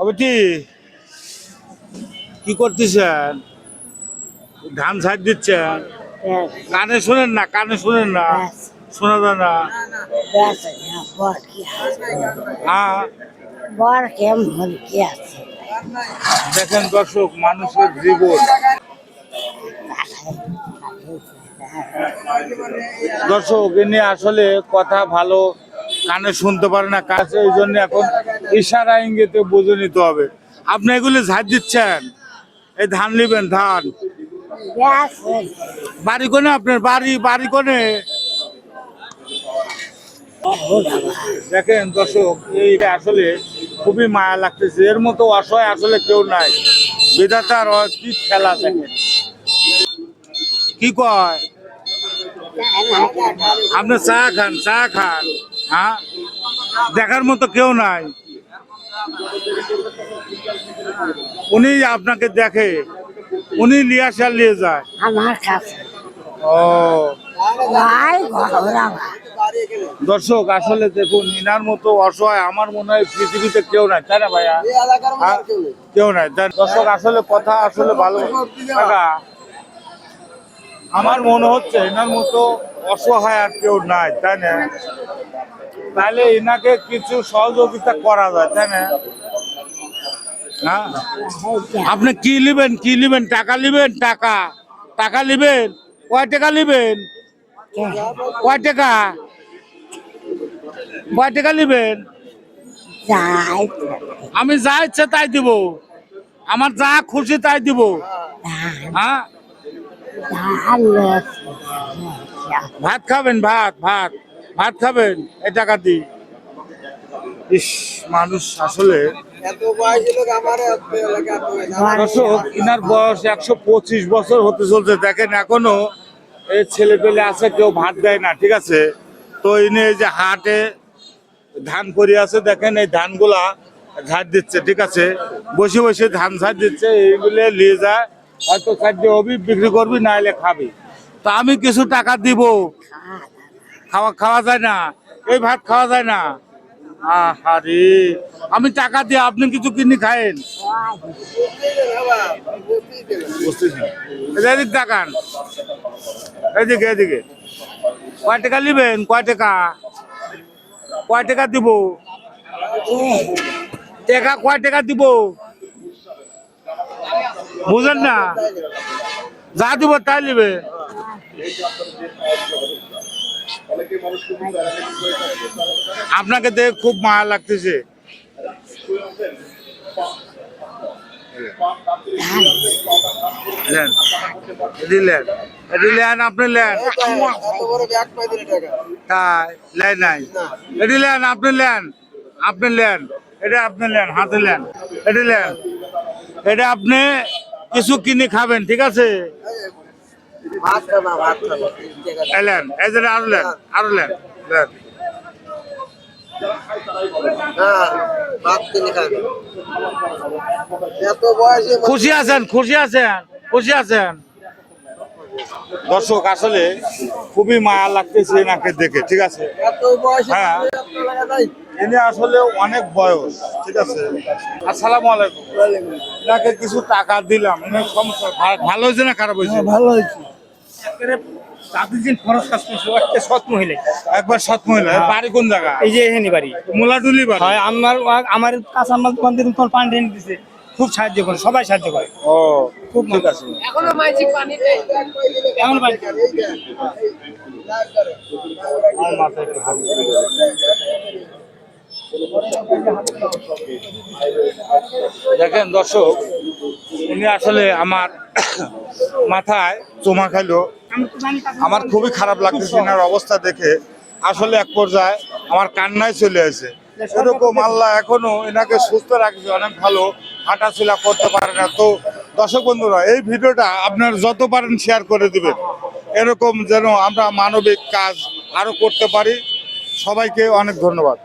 অবেটি কি করতেছেন? ধান সাইড দিচ্ছেন? কানে শোনেন না কানে শোনেন না। শোনা যায় না। হ্যাঁ বর কেমন কি আছে? দেখেন দর্শক মানুষের জীবন। দর্শক এনে আসলে কথা ভালো কানে শুনতে পারে না, কাছে, এই জন্য এখন ইশারা, ইঙ্গিতে বুঝে নিতে হবে। আপনি এগুলি ঝাড় দিচ্ছেন? এই ধান নিবেন, ধান। বাড়ি কোনে আপনার? বাড়ি বাড়ি কোনে? দেখেন দর্শক, এই আসলে খুবই মায়া লাগতেছে। এর মতো অসহায় আসলে কেউ নাই। বিধাতার কি খেলা দেখেন। কি কয়? আপনি চা খান চা খান। হ্যাঁ? দেখার মতো কেউ নাই। উনি আপনাকে দেখে উনি লিয়ে আসা নিয়ে যায়। আমার কাছে। ও। ভাই ঘোরা দর্শক আসলে দেখুন ইনার মতো অসহায় আমার মনে হয় পৃথিবীতে কেউ নাই তাই না ভাইয়া? হ্যাঁ? কেউ নাই। দর্শক আসলে কথা আসলে ভালো। কাকা আমার মনে হচ্ছে এনার মতো অসহায় আর কেউ নাই তাই না? তাহলে এনাকে কিছু সহযোগিতা করা যায় তাই না? হ্যাঁ আপনি কি নেবেন কি নেবেন টাকা নেবেন টাকা। টাকা নেবেন কয় টাকা নেবেন কয় টাকা? কয় টাকা নেবেন আমি যা ইচ্ছে তাই দিব। আমার যা খুশি তাই দিব। হ্যাঁ? ভাত খাবেন, ভাত ভাত। ভাত খাবেন? এই টাকা দি ইস, মানুষ আসলে বয়স একশো পঁচিশ বছর হতে দেখেন ছেলে পেলে কেউ ভাত না, ঠিক আছে? তো এই যে হাটে ধান পরি আছে, দেখেন এই ধানগুলা ঝাড় দিচ্ছে, ঠিক আছে? বসে বসে ধান ঝাড় দিচ্ছে, এইগুলো নিয়ে যায়। হয়তো খাদ্য হবি বিক্রি করবি না এলে খাবি। তো আমি কিছু টাকা দিব। খাওয়া খাওয়া যায় না। এই ভাত খাওয়া যায় না। আহারে, আমি টাকা দিয়ে আপনি কিছু কিনে খায়েন। এদিক দেখান এদিকে এদিকে। কয় টাকা নিবেন? কয় টাকা? কয় টাকা দিব? টাকা কয় টাকা দিব? বুঝেন না? যা দিব তাই নিবে। আপনাকে দেখে খুব মায়া লাগতেছে। আপনি লেন তাই আপনি লেন আপনি লেন এটা আপনি লেন হাতে লেন এটি লেন এটা আপনি কিছু কিনে খাবেন ঠিক আছে? এলেন এই যে খুশি আছেন খুশি আছেন খুশি আছেন। দর্শক আসলে খুবই মায়া লাগতেছে এনাকে দেখে ঠিক আছে? হ্যাঁ। ইনি আসলে অনেক বয়স ঠিক আছে? আসসালামু আলাইকুম। এনাকে কিছু টাকা দিলাম এনার সমস্যা। ভালো হয়েছে না খারাপ হয়েছে? ভালো হয়েছে। তাদের খরচ কাজ করছে সৎ মহিলা। একবার সৎ মহিলা বাড়ি কোন জায়গা এই যে এখানে বাড়ি। মোলাটুলি বাড়ি। আমার আমার কাঁচা মাল দোকান থেকে তোমার পানি দিছে। খুব সাহায্য করে সবাই সাহায্য করে। ও খুব ঠিক আছে। আমার মাথায় একটু হাত দেখেন দর্শক উনি আসলে আমার মাথায় চুমা খাইলো। আমার খুবই খারাপ লাগতেছে এনার অবস্থা দেখে। আসলে এক পর্যায়ে আমার কান্নায় চলে আসে। এরকম আল্লাহ এখনও এনাকে সুস্থ রাখছে অনেক ভালো হাঁটাচলা করতে পারে না। তো দর্শক বন্ধুরা এই ভিডিওটা আপনার যত পারেন শেয়ার করে দিবেন। এরকম যেন আমরা মানবিক কাজ আরও করতে পারি। সবাইকে অনেক ধন্যবাদ।